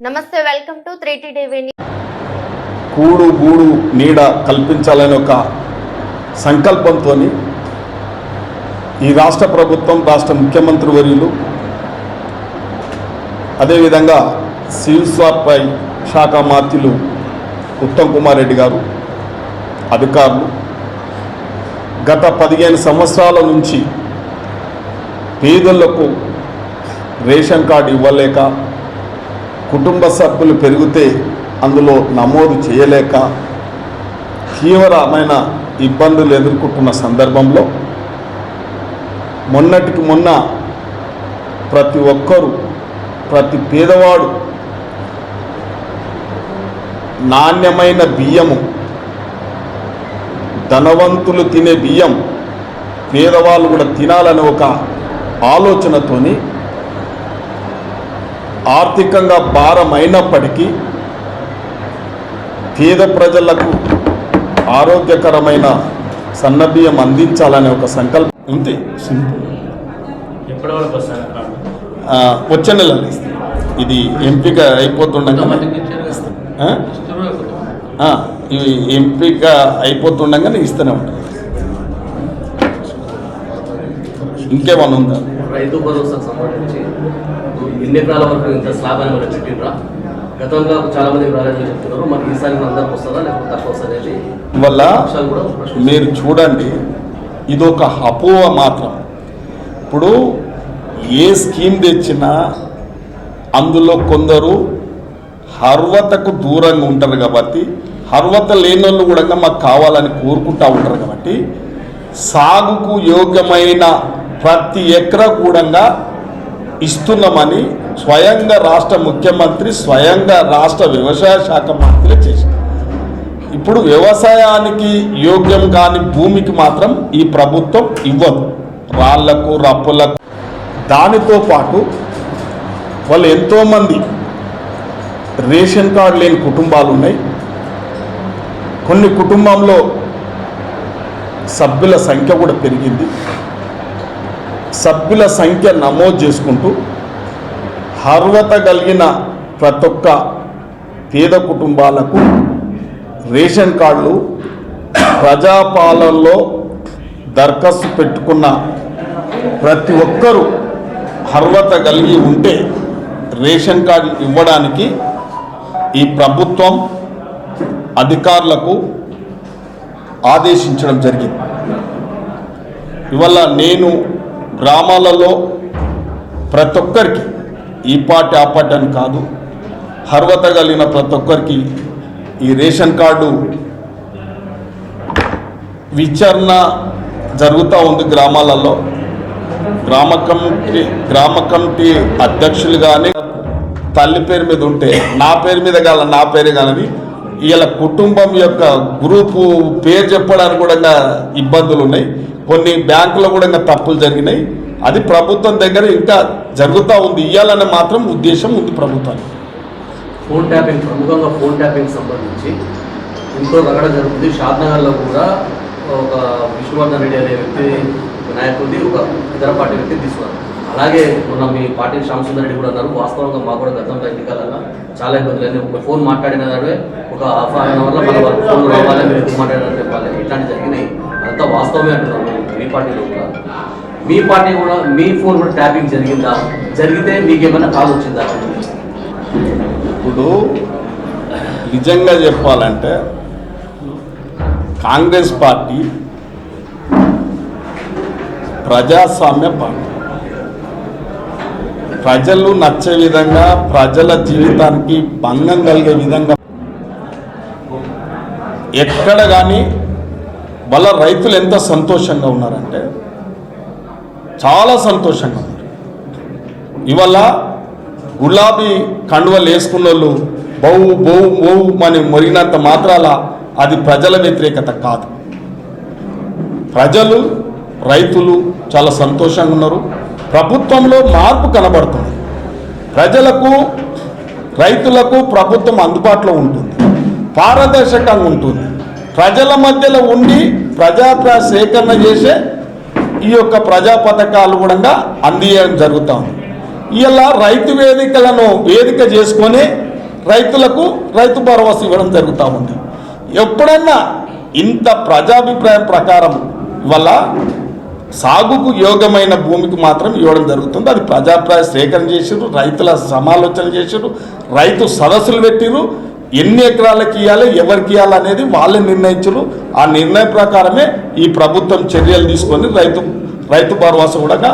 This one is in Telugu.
నమస్తే వెల్కమ్ టు టీవీ కూడు గూడు నీడ కల్పించాలని ఒక సంకల్పంతో ఈ రాష్ట్ర ప్రభుత్వం రాష్ట్ర ముఖ్యమంత్రి వర్యులు అదేవిధంగా సివిల్ సప్లై శాఖ మాత్యులు ఉత్తమ్ కుమార్ రెడ్డి గారు అధికారులు గత పదిహేను సంవత్సరాల నుంచి పేదలకు రేషన్ కార్డు ఇవ్వలేక కుటుంబ సభ్యులు పెరిగితే అందులో నమోదు చేయలేక తీవ్రమైన ఇబ్బందులు ఎదుర్కొంటున్న సందర్భంలో మొన్నటికి మొన్న ప్రతి ఒక్కరూ ప్రతి పేదవాడు నాణ్యమైన బియ్యము ధనవంతులు తినే బియ్యం పేదవాళ్ళు కూడా తినాలనే ఒక ఆలోచనతోని ఆర్థికంగా భారమైనప్పటికీ పేద ప్రజలకు ఆరోగ్యకరమైన సన్నబియ్యం అందించాలనే ఒక సంకల్పం ఉంది. సింపుల్. వచ్చే నెలలో ఇస్తాం ఇది ఎంపిక అయిపోతుండగా ఇవి ఎంపిక అయిపోతుండగానే ఇస్తూనే ఉంటాం ఇంకేమన్నా ఉందా? రైతు భరోసాకు సంబంధించి ఎన్ని ఎకరాల వరకు ఇంత స్లాబ్ అని మనం పెట్టిండ్రా గతంలో చాలా మంది రాలేదని చెప్తున్నారు మరి ఈసారి అందరికి వస్తుందా లేకపోతే తక్కువ వస్తుంది అనేది వల్ల. మీరు చూడండి ఇది ఒక అపోహ మాత్రం ఇప్పుడు ఏ స్కీమ్ తెచ్చినా అందులో కొందరు అర్హతకు దూరంగా ఉంటారు కాబట్టి అర్హత లేని వాళ్ళు కూడా మాకు కావాలని కోరుకుంటా ఉంటారు కాబట్టి సాగుకు యోగ్యమైన ప్రతి ఎకరా కూడా ఇస్తున్నామని స్వయంగా రాష్ట్ర ముఖ్యమంత్రి స్వయంగా రాష్ట్ర వ్యవసాయ శాఖ మంత్రి చేశారు. ఇప్పుడు వ్యవసాయానికి యోగ్యం కాని భూమికి మాత్రం ఈ ప్రభుత్వం ఇవ్వదు. రాళ్ళకు రప్పులకు. దానితో పాటు వాళ్ళు ఎంతోమంది రేషన్ కార్డు లేని కుటుంబాలు ఉన్నాయి. కొన్ని కుటుంబంలో సభ్యుల సంఖ్య కూడా పెరిగింది. సభ్యుల సంఖ్య నమోదు చేసుకుంటూ అర్హత కలిగిన ప్రతి ఒక్క పేద కుటుంబాలకు రేషన్ కార్డులు ప్రజాపాలనలో దరఖాస్తు పెట్టుకున్న ప్రతి ఒక్కరూ అర్హత కలిగి ఉంటే రేషన్ కార్డు ఇవ్వడానికి ఈ ప్రభుత్వం అధికారులకు ఆదేశించడం జరిగింది. ఇవల్ల నేను గ్రామాలలో ప్రతి ఒక్కరికి ఈ పార్టీ ఆ పార్టీ అని కాదు అర్హత కలిగిన ప్రతి ఒక్కరికి ఈ రేషన్ కార్డు విచారణ జరుగుతూ ఉంది గ్రామాలలో. గ్రామ కమిటీ గ్రామ కమిటీ అధ్యక్షులు కానీ తల్లి పేరు మీద ఉంటే నా పేరు మీద కాల నా పేరు కానీ వీళ్ళ కుటుంబం యొక్క గ్రూపు పేరు చెప్పడానికి కూడా ఇబ్బందులు ఉన్నాయి. కొన్ని బ్యాంకులో కూడా ఇంకా తప్పులు జరిగినాయి. అది ప్రభుత్వం దగ్గర ఇంకా జరుగుతూ ఉంది. ఇవ్వాలనే మాత్రం ఉద్దేశం ఉంది ప్రభుత్వానికి. ఫోన్ ట్యాపింగ్ ప్రముఖంగా ఫోన్ ట్యాపింగ్ సంబంధించి ఇంట్లో రగడ జరుగుతుంది. షాద్నగర్లో కూడా ఒక విష్ణువర్ధన్ రెడ్డి అనే వ్యక్తి నాయకుడి నాయకుడిది ఒక ఇతర పార్టీ వ్యక్తి తీసుకున్నారు. అలాగే మొన్న మీ పార్టీ శ్యామసుందర్ రెడ్డి కూడా అన్నారు. వాస్తవంగా మా కూడా గతంలో ఎన్నికలలో చాలా ఇబ్బంది లేదు ఒక ఫోన్ మాట్లాడిన దాడే ఒక హాఫ్ అన్ అవర్లో మన ఫోన్ రావాలి మీరు ఎందుకు మాట్లాడాలని చెప్పాలి. ఇట్లాంటివి జరిగినాయి. అదంతా వాస్తవమే అంటున్నారు పార్టీలో కూడా. మీ పార్టీ కూడా మీ ఫోన్ కూడా ట్యాపింగ్ జరిగిందా? జరిగితే మీకేమైనా కాల్ వచ్చిందా? ఇప్పుడు నిజంగా చెప్పాలంటే కాంగ్రెస్ పార్టీ ప్రజాస్వామ్య పార్టీ. ప్రజలు నచ్చే విధంగా ప్రజల జీవితానికి భంగం కలిగే విధంగా ఎక్కడ కానీ వాళ్ళ రైతులు ఎంత సంతోషంగా ఉన్నారంటే చాలా సంతోషంగా ఉన్నారు. ఇవాళ గులాబీ కండువలు వేసుకున్న వాళ్ళు బౌ బౌ బౌ అని మొరిగినంత మాత్రాల అది ప్రజల వ్యతిరేకత కాదు. ప్రజలు రైతులు చాలా సంతోషంగా ఉన్నారు. ప్రభుత్వంలో మార్పు కనబడుతుంది. ప్రజలకు రైతులకు ప్రభుత్వం అందుబాటులో ఉంటుంది. పారదర్శకంగా ఉంటుంది. ప్రజల మధ్యలో ఉండి ప్రజాప్రా సేకరణ చేసే ఈ యొక్క ప్రజా పథకాలు కూడా అందియడం జరుగుతూ ఉంది. ఇలా రైతు వేదికలను వేదిక చేసుకొని రైతులకు రైతు భరోసా ఇవ్వడం జరుగుతూ ఉంది. ఎప్పుడన్నా ఇంత ప్రజాభిప్రాయం ప్రకారం వల్ల సాగుకు యోగ్యమైన భూమికి మాత్రం ఇవ్వడం జరుగుతుంది. అది ప్రజాప్రాయ సేకరణ చేసారు రైతుల సమాలోచన చేసిర్రు రైతు సదస్సులు పెట్టిరు ఎన్ని ఎకరాలకు ఇవ్వాలి ఎవరికి ఇవ్వాలి అనేది వాళ్ళే నిర్ణయించరు. ఆ నిర్ణయం ప్రకారమే ఈ ప్రభుత్వం చర్యలు తీసుకొని రైతు రైతు భరోసా కూడా